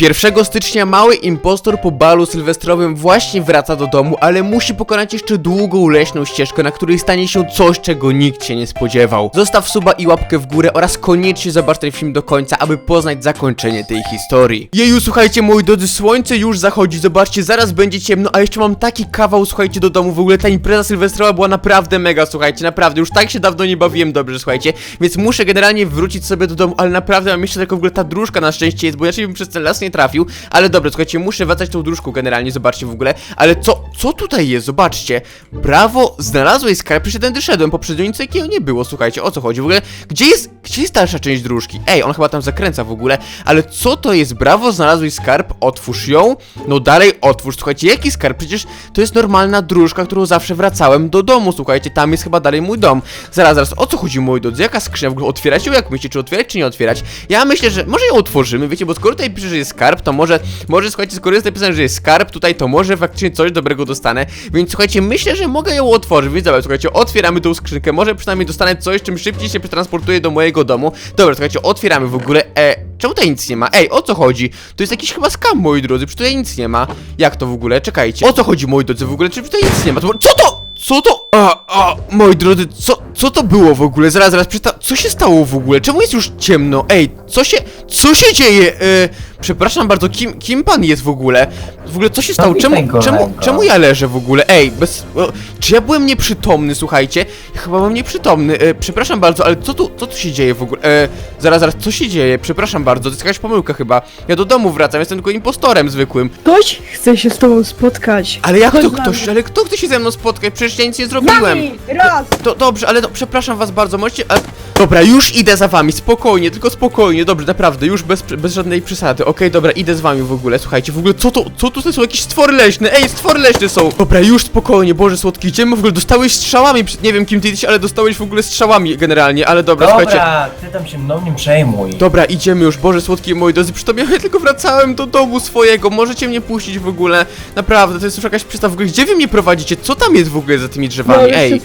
1 stycznia mały impostor po balu sylwestrowym właśnie wraca do domu, ale musi pokonać jeszcze długą leśną ścieżkę, na której stanie się coś, czego nikt się nie spodziewał. Zostaw suba i łapkę w górę oraz koniecznie zobacz ten film do końca, aby poznać zakończenie tej historii. Jeju, słuchajcie, moi drodzy, słońce już zachodzi, zobaczcie, zaraz będzie ciemno, a jeszcze mam taki kawał, słuchajcie, do domu. W ogóle ta impreza sylwestrowa była naprawdę mega, słuchajcie, naprawdę, już tak się dawno nie bawiłem dobrze, słuchajcie, więc muszę generalnie wrócić sobie do domu, ale naprawdę mam jeszcze tylko w ogóle ta dróżka na szczęście jest, bo inaczej bym przez ten las nie trafił, ale dobra, słuchajcie, muszę wracać tą dróżką generalnie, zobaczcie w ogóle, ale co, co tutaj jest, zobaczcie, brawo, znalazłeś skarb, tędy szedłem, poprzednio nic takiego nie było, słuchajcie, o co chodzi, w ogóle, gdzie jest, gdzie jest dalsza część dróżki, ej, on chyba tam zakręca w ogóle, ale co to jest, brawo, znalazłeś skarb, otwórz ją, no dalej otwórz, słuchajcie, jaki skarb, przecież to jest normalna dróżka, którą zawsze wracałem do domu, słuchajcie, tam jest chyba dalej mój dom, zaraz, zaraz, o co chodzi, moi drodzy, jaka skrzynia, w ogóle otwierać ją, jak myślicie, czy otwierać, czy nie otwierać, ja myślę, że może ją otworzymy, wiecie, bo skoro tutaj pisze, że jest skarb, to może, może, słuchajcie, skoro jest napisane, że jest skarb tutaj, to może faktycznie coś dobrego dostanę, więc słuchajcie, myślę, że mogę ją otworzyć, więc dobra, słuchajcie, otwieramy tą skrzynkę, może przynajmniej dostanę coś, czym szybciej się przetransportuję do mojego domu, dobra, słuchajcie, otwieramy w ogóle, e, czemu tutaj nic nie ma, ej, o co chodzi, to jest jakiś chyba skam, moi drodzy, czy tutaj nic nie ma, jak to w ogóle, czekajcie, o co chodzi, moi drodzy, w ogóle, czy tutaj nic nie ma, co to? Co to? A, a, moi drodzy, co, co to było w ogóle? Zaraz, zaraz, przesta- co się stało w ogóle? Czemu jest już ciemno? Ej, co się, co się dzieje? E, przepraszam bardzo, kim, kim pan jest w ogóle? W ogóle co się stało? witaj, Czemu, czemu, czemu ja leżę w ogóle? Ej, bez, o, czy ja byłem nieprzytomny, słuchajcie? Ja chyba byłem nieprzytomny, e, przepraszam bardzo, ale co tu, co tu się dzieje w ogóle? E, zaraz, zaraz, co się dzieje? Przepraszam bardzo, to jest jakaś pomyłka chyba. Ja do domu wracam, jestem tylko impostorem zwykłym. Ktoś chce się z tobą spotkać. Ale jak to ktoś, ale kto chce się ze mną spotkać? Przecież ja nic nie zrobiłem. nami! Raz! To dobrze, ale no, przepraszam was bardzo, możecie... A... Dobra, już idę za wami, spokojnie, tylko spokojnie, dobrze, naprawdę, już bez, bez żadnej przesady, okej, dobra, idę z wami w ogóle, słuchajcie, w ogóle, co to, co tu są jakieś stwory leśne, ej, stwory leśne są! Dobra, już spokojnie, Boże słodki, idziemy w ogóle, dostałeś strzałami, nie wiem kim ty jesteś, ale dostałeś w ogóle strzałami generalnie, ale dobra, słuchajcie... Dobra, ty tam się mną nie przejmuj. Dobra, idziemy już, Boże słodki moi drodzy, przy tobie ja tylko wracałem do domu swojego, możecie mnie puścić w ogóle, naprawdę, to jest już jakaś przestaw w ogóle, gdzie wy mnie prowadzicie, co tam jest w ogóle za tymi No, drzewami, jeszcze ej?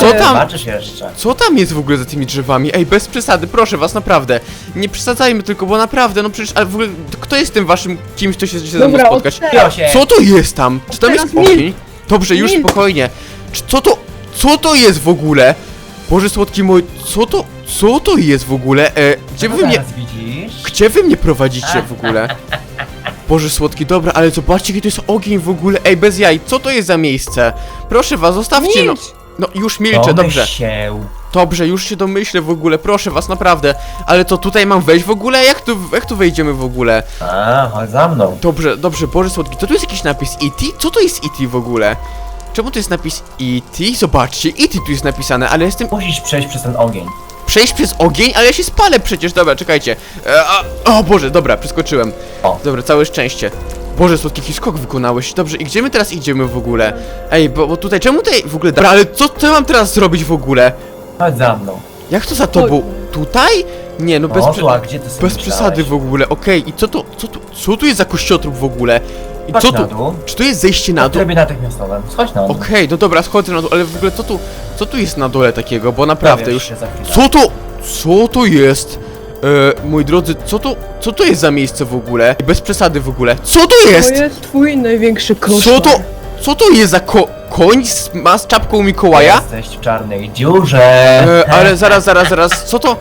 Co tam? Zobaczysz jeszcze. Co tam jest w ogóle za tymi drzewami? Ej, bez przesady, proszę was, naprawdę. Nie przesadzajmy tylko, bo naprawdę, no przecież, ale w ogóle, kto jest tym waszym kimś, kto się chce ze mną Dobra, spotkać? się. Co to jest tam? Czy tam jest Teraz ogień? Dobrze, już Milk. spokojnie. Czy, co to, co to jest w ogóle? Boże słodki mój, co to, co to jest w ogóle? E, gdzie wy mnie, teraz widzisz? gdzie wy mnie prowadzicie w ogóle? Boże słodki, dobra, ale zobaczcie, jaki to jest ogień w ogóle. Ej, bez jaj, co to jest za miejsce? Proszę was, zostawcie, no. Milcz. No, już milczę, Domyśl dobrze. się. Dobrze, już się domyślę w ogóle, proszę was, naprawdę. Ale to tutaj mam wejść w ogóle? Jak tu, jak tu wejdziemy w ogóle? A, chodź za mną. Dobrze, dobrze, Boże Słodki, to tu jest jakiś napis E.T.? Co to jest E.T. w ogóle? Czemu to jest napis E.T.? Zobaczcie, E.T. tu jest napisane, ale jestem... Musisz przejść przez ten ogień. Przejść przez ogień? Ale ja się spalę przecież, dobra, czekajcie. E, a, o Boże, dobra, przeskoczyłem. O. Dobra, całe szczęście. Boże Słodki, jaki skok wykonałeś. Dobrze, i gdzie my teraz idziemy w ogóle? Ej, bo, bo tutaj, czemu tutaj w ogóle... Dobra, ale co, co ja mam teraz zrobić w ogóle? Chodź za mną. Jak to za tobą? Tutaj? Nie, no bez... O, prze- tu, a gdzie ty sobie Bez myślałeś? przesady w ogóle, okej, i co to, co tu, co tu jest za kościotrup w ogóle? I Patrz co na tu, dół. czy to jest zejście na Na dół? trybie natychmiastowym. Schodź na dół. Okej, no dobra, schodzę na dół, ale w ogóle co tu, co tu jest na dole takiego, bo naprawdę Dowiesz już... się za chwilę. Co to, co to jest? E, moi drodzy, co to, co to jest za miejsce w ogóle? Bez przesady w ogóle, co to To jest? jest twój największy koszmar. Co to, co to jest za ko koń z, ma z czapką Mikołaja? Jesteś w czarnej dziurze. E, ale zaraz, zaraz, zaraz, co to,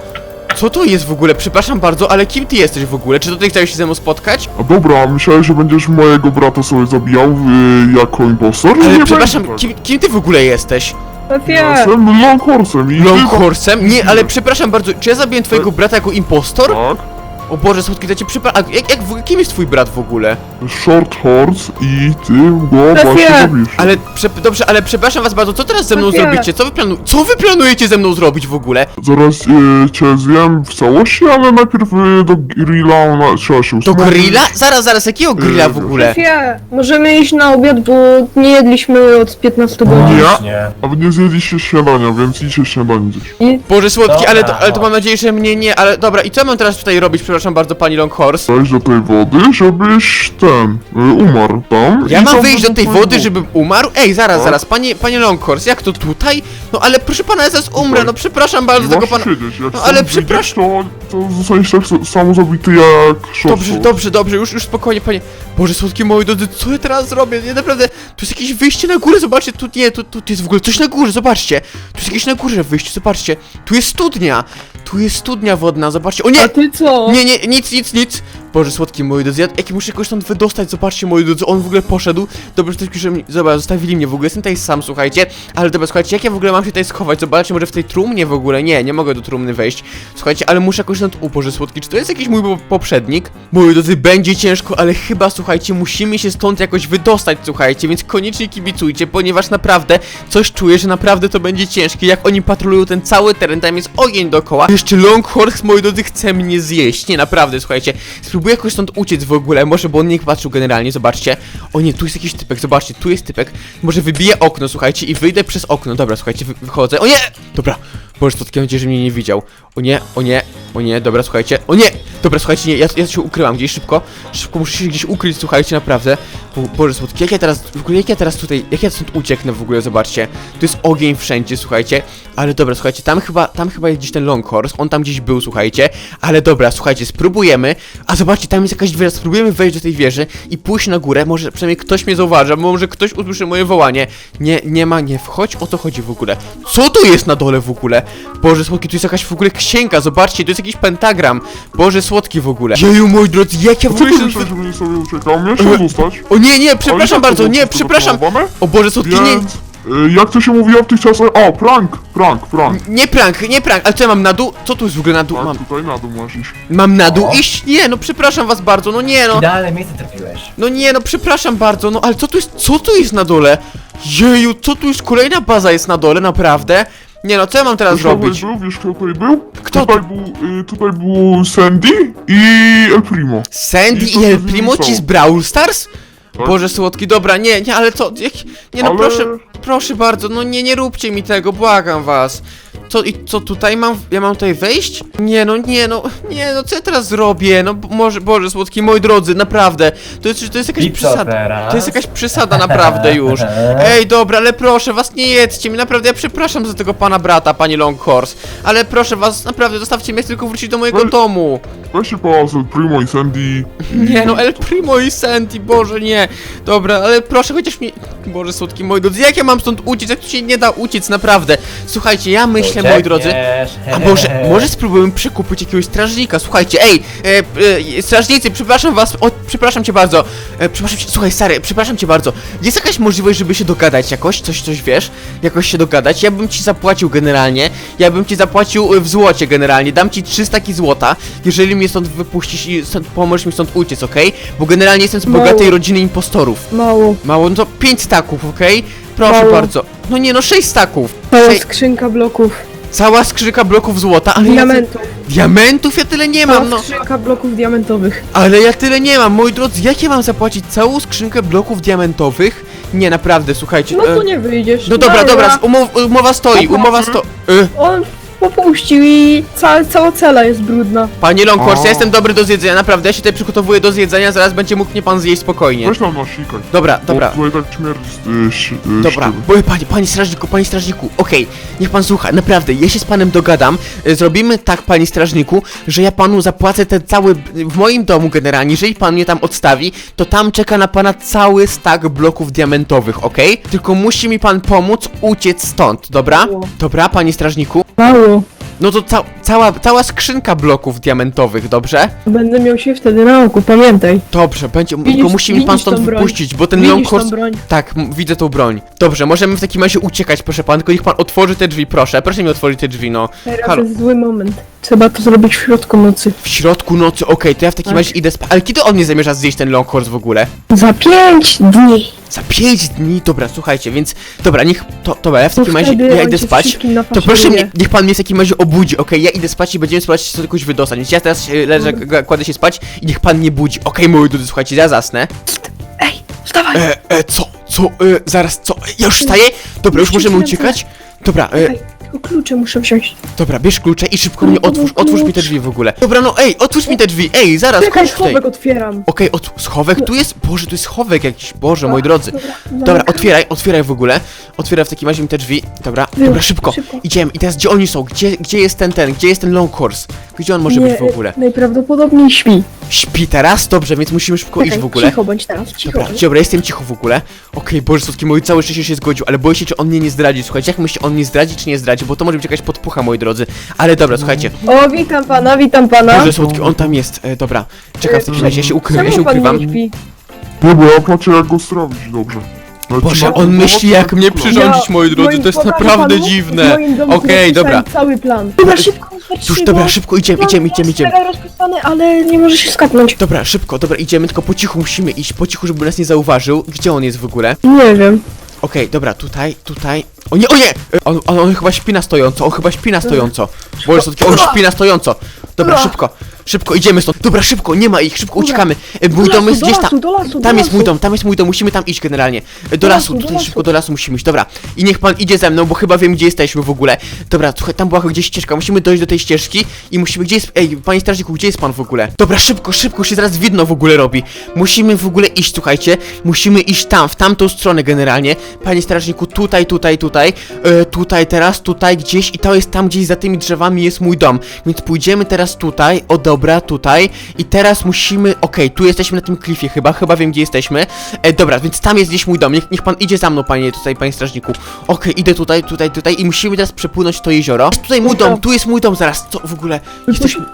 co to jest w ogóle? Przepraszam bardzo, ale kim ty jesteś w ogóle? Czy tutaj chciałeś się ze mną spotkać? A dobra, myślałeś, że będziesz mojego brata sobie zabijał y, jako impostor? Ale nie przepraszam, będzie tak. kim, kim ty w ogóle jesteś? Ja Jestem Longhorsem i... Longhorsem? Nie, ale przepraszam bardzo, czy ja zabiłem twojego brata jako impostor? Tak. O Boże, słodki, to cię przepraszam, a jak, jak, w- kim jest twój brat w ogóle? Short Horse i ty go właśnie zabisz. Ale, prze, dobrze, ale przepraszam was bardzo, co teraz ze mną Sofia. zrobicie? Co wy, planu, co wy planujecie ze mną zrobić w ogóle? Zaraz y, cię zjem w całości, ale najpierw y, do grilla ona, trzeba się Do usmażyć. grilla? Zaraz, zaraz, jakiego grilla w ogóle? szefie, możemy iść na obiad, bo nie jedliśmy od 15 godzin. Ja? Nie. A wy nie zjedliście śniadania, więc idźcie śniadanie gdzieś. Boże słodki, ale to, ale to mam nadzieję, że mnie nie, ale dobra, i co mam teraz tutaj robić, przepraszam przepraszam bardzo, pani Longhorse. Wejdź do tej wody, żebyś ten, y, umarł tam. Ja i mam tam wyjść do tej wody, twoje żebym umarł? Ej, zaraz, Tak. zaraz, panie, panie Longhorse, jak to tutaj? No ale proszę pana, ja zaraz umrę, no przepraszam bardzo tego pana. siedzieć, jak No, ale przepraszam. To, to zostaniesz tak sa- samo zabity jak szosło. Dobrze, dobrze, dobrze, już, już spokojnie, panie. Boże, słodki moi drodzy, co ja teraz zrobię? Nie, naprawdę, tu jest jakieś wyjście na górę, zobaczcie, tu nie, tu, tu jest w ogóle coś na górze, zobaczcie. Tu jest jakieś na górze wyjście, zobaczcie. Tu jest studnia, tu jest studnia wodna, zobaczcie. O nie! A ty co? Nie, nie, nic, nic, nic. Boże, słodki moi drodzy, ja jak muszę jakoś stąd wydostać, zobaczcie moi drodzy, on w ogóle poszedł. Dobrze, że że mnie, zobacz, zostawili mnie w ogóle, jestem tutaj sam, słuchajcie. Ale dobra, słuchajcie, jak ja w ogóle mam się tutaj schować? Zobaczcie, może w tej trumnie w ogóle? Nie, nie mogę do trumny wejść. Słuchajcie, ale muszę jakoś stąd, u Boże, słodki, czy to jest jakiś mój po poprzednik? Moi drodzy, będzie ciężko, ale chyba, słuchajcie, musimy się stąd jakoś wydostać, słuchajcie, więc koniecznie kibicujcie, ponieważ naprawdę coś czuję, że naprawdę to będzie ciężkie, jak oni patrolują ten cały teren, tam jest ogień dookoła. Jeszcze Longhorse, moi drodzy, chce mnie zjeść, nie, naprawdę, słuchajcie, spróbuję jakoś stąd uciec w ogóle, może, bo on nie patrzył generalnie, zobaczcie. O nie, tu jest jakiś typek, zobaczcie, tu jest typek, może wybiję okno, słuchajcie, i wyjdę przez okno, dobra, słuchajcie, wy wychodzę, o nie! Dobra, Boże, to mam nadzieję, że mnie nie widział. O nie, o nie, o nie, dobra, słuchajcie, o nie! Dobra, słuchajcie, nie, ja, ja się ukryłam gdzieś szybko, szybko muszę się gdzieś ukryć, słuchajcie, naprawdę. Bo, Boże, słodki, jak ja teraz, w ogóle, jak ja teraz tutaj, jak ja stąd ucieknę w ogóle, zobaczcie. Tu jest ogień wszędzie, słuchajcie, ale dobra, słuchajcie, tam chyba, tam chyba jest gdzieś ten Longhorse, on tam gdzieś był, słuchajcie, ale dobra, słuchajcie, spróbujemy, a zobaczcie, tam jest jakaś wieża, spróbujemy wejść do tej wieży i pójść na górę, może przynajmniej ktoś mnie zauważy, może ktoś usłyszy moje wołanie. Nie, nie ma, nie wchodź, o to chodzi w ogóle. Co tu jest na dole w ogóle? Boże słodki, tu jest jakaś w ogóle księga, zobaczcie, tu jest jakiś pentagram. Boże słodki w ogóle. Jeju, moi drodzy, jak ja w ogóle się... że sobie uciekał? Tam zostać. O nie, nie, przepraszam to bardzo, nie, przepraszam. O Boże słodki, nie, y, jak to się mówiło w tych czasach? O, prank, prank, prank. nie prank, nie prank, ale co ja mam na dół? Co tu jest w ogóle na dół? Tak, Mam, tutaj na dół masz iść. mam na dół iść? Nie, no przepraszam was bardzo, no nie no. Idealne miejsce trafiłeś. No nie, no przepraszam bardzo, no ale co tu jest, co tu jest na dole? Jeju, co tu jest, kolejna baza jest na dole, naprawdę? Nie no, co ja mam teraz Wiesz, zrobić? tutaj był? Wiesz, kto tutaj był? Kto tutaj był, y, tutaj był Sandy i El Primo. Sandy I i El Primo ci z. Brawl Stars? Tak. Boże słodki, dobra, nie, nie, ale co, jak, nie no Ale- proszę, proszę bardzo, no nie, nie róbcie mi tego, błagam was. Co, i co tutaj mam, ja mam tutaj wejść? Nie no, nie no, nie no, co ja teraz zrobię? No, może, Boże słodki, moi drodzy, naprawdę, to jest, to jest jakaś I co przesada. teraz? To jest jakaś przesada naprawdę już. Ej, dobra, ale proszę was, nie jedźcie mi, naprawdę, ja przepraszam za tego pana brata, panie Longhorse. Ale proszę was, naprawdę, zostawcie mnie, chcę tylko wrócić do mojego Ej. domu. Weź się po El Primo i Sandy. Nie no, El Primo i Santi, Boże, nie. Dobra, ale proszę, chociaż mi... Boże, słodki, moi drodzy, jak ja mam stąd uciec, jak tu się nie da uciec, naprawdę. Słuchajcie, ja myślę, moi drodzy... A może, może spróbujemy przekupić jakiegoś strażnika, słuchajcie, ej, e, e, strażnicy, przepraszam was, o, przepraszam cię bardzo, e, przepraszam cię, słuchaj, stary, przepraszam cię bardzo, jest jakaś możliwość, żeby się dogadać jakoś, coś, coś wiesz, jakoś się dogadać, ja bym ci zapłacił generalnie, ja bym ci zapłacił e, w złocie generalnie, dam ci 300 taki złota, jeżeli mnie stąd wypuścisz i stąd, pomożesz mi stąd uciec, okej, bo generalnie jestem z Mało. bogatej rodziny impostorów, Mało. mało, no to 5 staków, okej, proszę Mało. bardzo, no nie no, 6 staków, Cała Sze- skrzynka bloków. Cała skrzynka bloków złota, ale ja Diamentów. Diamentów ja tyle nie Cała mam, no. skrzynka bloków diamentowych. Ale ja tyle nie mam, moi drodzy, jak ja mam zapłacić całą skrzynkę bloków diamentowych? Nie, naprawdę, słuchajcie. No to e, nie wyjdziesz. no dobra, dobra, umow, umowa stoi, umowa sto... E, On popuścił i ca cała cela jest brudna. panie Longhorse, O. ja jestem dobry do zjedzenia, naprawdę, ja się tutaj przygotowuję do zjedzenia, zaraz będzie mógł mnie pan zjeść spokojnie. Weź tam nasikaj. Dobra, Bo dobra. tutaj tak śmierdzi y, ś- y, Dobra, bo, panie, panie strażniku, panie strażniku, okej, niech pan słucha, naprawdę, ja się z panem dogadam, zrobimy tak, panie strażniku, że ja panu zapłacę ten cały, w moim domu generalnie, jeżeli pan mnie tam odstawi, to tam czeka na pana cały stak bloków diamentowych, okej? Tylko musi mi pan pomóc uciec stąd, dobra? Dobra, panie strażniku? Mało. No to ca cała, cała skrzynka bloków diamentowych, dobrze? Będę miał się wtedy na oku, pamiętaj. Dobrze, będzie, Widzisz- tylko musi mi pan widzisz stąd tą broń? wypuścić, bo ten Widzisz tą broń? Tak, m- widzę tą broń. Dobrze, możemy w takim razie uciekać, proszę pan, tylko niech pan otworzy te drzwi, proszę. Proszę mi otworzyć te drzwi, no. Teraz Halo. jest zły moment. Trzeba to zrobić w środku nocy. W środku nocy, okej, to ja w takim Tak. razie idę spać. Ale kiedy on nie zamierza zjeść ten Longhorse w ogóle? Za pięć dni. Za 5 dni, dobra, słuchajcie, więc... Dobra, niech... To, dobra, ja w takim razie, wtedy ja on idę cię spać. wszystkim To proszę mnie, niech pan mnie w takim razie obudzi, okej? Ja idę spać i będziemy spać się jakoś wydostać. Więc ja teraz się leżę, g- kładę się spać i niech pan mnie budzi. Okej, moi drodzy, słuchajcie, ja zasnę. Ej, wstawaj. E, e, co? Co? E, zaraz, co? Ja już wstaję? Dobra, już możemy uciekać? Dobra, e, Czekaj. Klucze muszę wziąć. Dobra, bierz klucze i szybko mnie otwórz, otwórz mi te drzwi w ogóle. Dobra, no ej, otwórz mi te drzwi, ej, zaraz, Czekaj, chodź tutaj. schowek otwieram. Okej, ot- schowek, tu jest, Boże, tu jest schowek jakiś, Boże, moi drodzy. Dobra, Dobra, otwieraj, otwieraj w ogóle. Otwieraj w takim razie mi te drzwi. Dobra, Wyłóż, dobra, szybko. szybko. Idziemy. I teraz gdzie oni są? Gdzie, gdzie jest ten, ten? Gdzie jest ten long horse? Gdzie on może Nie, być w ogóle? Najprawdopodobniej śpi. Śpi teraz? Dobrze, więc musimy szybko iść Czekaj, w ogóle. cicho bądź teraz, cicho. Dobra, bądź. dobra, jestem cicho w ogóle. Okej, Boże Słodki, mój cały szczęście się zgodził, ale boję się, czy on mnie nie zdradzi. Słuchajcie, jak myślicie, on nie zdradzi, czy nie zdradzi? Bo to może być jakaś podpucha, moi drodzy. Ale dobra, słuchajcie. O, witam pana, witam pana. Boże Słodki, on tam jest. E, dobra, czekam w takim razie, ja się ukrywam, ja się Czemu pan ukrywam. nie śpi? Nie, bo ja patrzę jak go strawić, dobrze. Ale Boże, on myśli jak mnie przyrządzić, moi drodzy, moim to jest naprawdę panu, dziwne. w moim domu Okej, rozpisałem dobra. cały plan. Dobra, szybko, Już, dobra, szybko, idziemy, idziemy, jest idziemy, idziemy. mega rozpisany, ale nie może się skapnąć. Dobra, szybko, dobra, idziemy, tylko po cichu musimy iść, po cichu, żeby nas nie zauważył. Gdzie on jest w ogóle? Nie wiem. Okej, dobra, tutaj, tutaj. O nie, o nie! E, On, on, on chyba śpi na stojąco, on chyba śpi na stojąco. Boże, Słodki, on śpi na stojąco. Dobra. szybko, szybko, idziemy stąd. Dobra, szybko, nie ma ich, szybko Dobra. uciekamy. E, Mój Do dom jest gdzieś tam. lasu, do lasu, do Tam jest mój dom, tam jest mój dom, musimy tam iść generalnie. E, Do Do lasu, lasu, do tutaj lasu. szybko do lasu musimy iść, dobra. I niech pan idzie ze mną, bo chyba wiem, gdzie jesteśmy w ogóle. Dobra, słuchaj, tam była gdzieś ścieżka, musimy dojść do tej ścieżki i musimy, gdzie jest, ej, panie strażniku, gdzie jest pan w ogóle? Dobra, szybko, szybko, się zaraz widno w ogóle robi. Musimy w ogóle iść, słuchajcie, musimy iść tam, w tamtą stronę generalnie. Panie strażniku, tutaj, tutaj, tutaj, e, tutaj teraz, tutaj gdzieś i to jest tam gdzieś za tymi drzewami jest mój dom. Więc pójdziemy teraz tutaj, o dobra, tutaj i teraz musimy, okej, tu jesteśmy na tym klifie chyba, chyba wiem gdzie jesteśmy. E, dobra, więc tam jest gdzieś mój dom, niech, niech pan idzie za mną, panie, tutaj, panie strażniku. Okej, idę tutaj, tutaj, tutaj i musimy teraz przepłynąć to jezioro. Jest tutaj mój dom, tu jest mój dom zaraz, co w ogóle? Jesteśmy...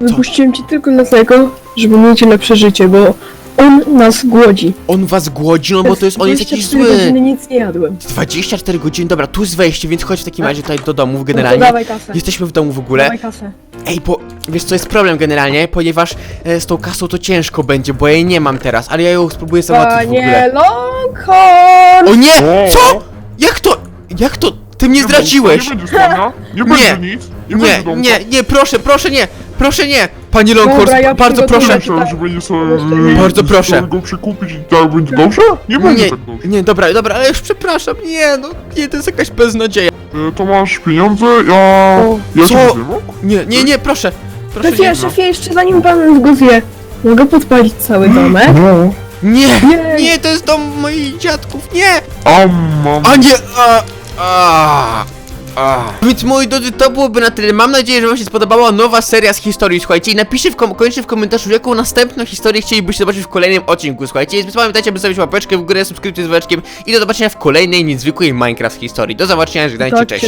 Wypuściłem cię tylko dlatego, żeby mieć lepsze życie, bo on nas głodzi. On was głodzi, no bo to jest, on jest jakiś 24 zły. godziny nic nie jadłem. 24 godziny, dobra, tu jest wejście, więc chodź w takim razie tutaj do domu No to generalnie. dawaj kasę. Jesteśmy w domu w ogóle. Dawaj kasę. Ej, bo wiesz co jest problem generalnie, ponieważ e, z tą kasą to ciężko będzie, bo ja jej nie mam teraz, ale ja ją spróbuję załatwić w ogóle. Longhorn! O nie! Co? Jak to? Jak to? Ty mnie zdradziłeś! Nie nie będzie nic, nie, Nie, będzie domu. nie, nie, proszę, proszę nie! Proszę nie! Panie Longhorst, Dobra, ja bardzo przygotuję proszę! się. Myślałem, że będzie sobie... Bardzo proszę. go przekupić i tak będzie dobrze? Nie będzie Nie, tak dobrze. nie, dobra, dobra, ale już przepraszam, nie, no, nie, to jest jakaś beznadzieja. E, To masz pieniądze, ja... O, Ja co? no? Nie, nie, nie, proszę, proszę Szefie, nie. szefie, jeszcze zanim pan go zje, mogę podpalić cały domek? No. Nie, Nie. nie, to jest dom moich dziadków, nie! A mam... A nie! A, a, a. Więc moi drodzy, to byłoby na tyle. Mam nadzieję, że wam się spodobała nowa seria z historii, słuchajcie. I napiszcie w kom koniecznie w komentarzu, jaką następną historię chcielibyście zobaczyć w kolejnym odcinku, słuchajcie. Więc pamiętajcie, aby zostawić łapeczkę w górę, subskrypcję z dzwoneczkiem i do zobaczenia w kolejnej niezwykłej Minecraft historii. Do zobaczenia, żegnajcie, cześć.